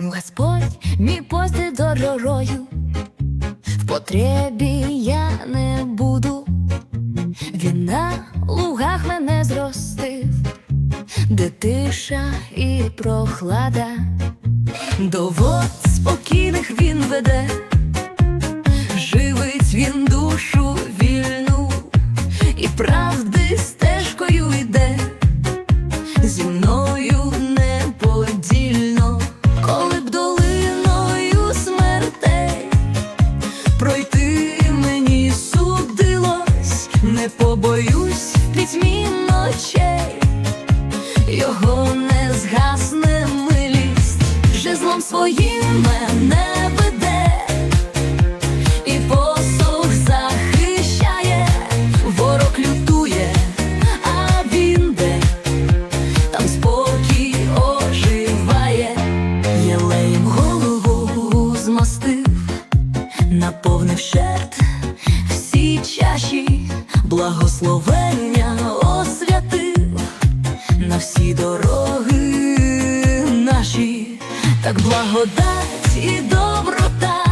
Господь мій пости дорогою, в потребі я не буду. Він на лугах мене зростив, де тиша і прохлада, до вод спокійних він веде, живить він душу вільну. І правди стежкою йде. Зі мною його не згасне милість, жезлом своїм мене веде. І посох захищає, ворог лютує, а він де? Там спокій оживає, єлеєм голову змастив, наповнив щерт всі чаші, благословення дороги наші, так благодать і доброта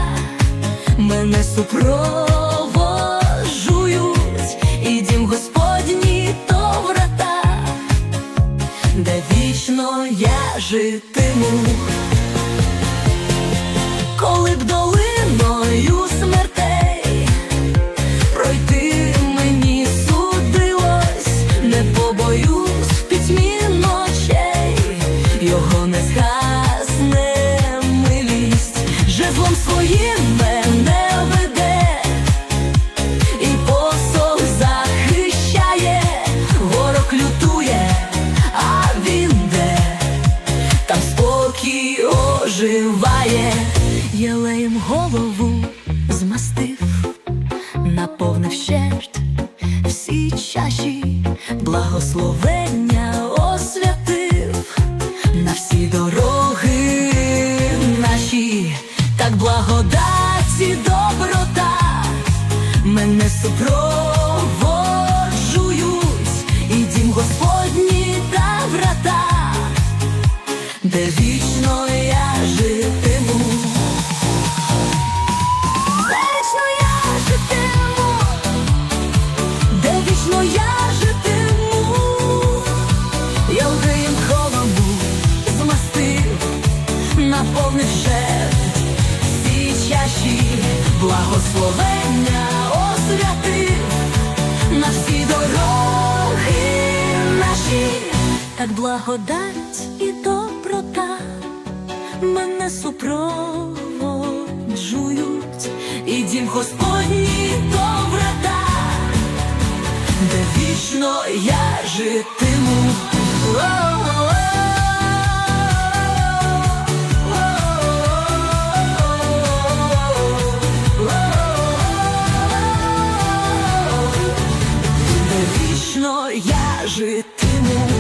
мене супровожують, і дім Господній то врата де вічно я житиму, своїм мене веде. І посох захищає, ворог лютує, а він де? Там спокій оживає, єлеєм голову змастив, наповнив щерть всі чаші, благословення мене супроводжують, і дім Господній та врата, де вічно я житиму. Вічно я житиму, де вічно я житиму, я лгиєм голову змастив, наповнив шерсть всі чаші, благословення освятив на всі дороги наші, так благодать і доброта мене супроводжують, і дім Господній Де вічно я житиму.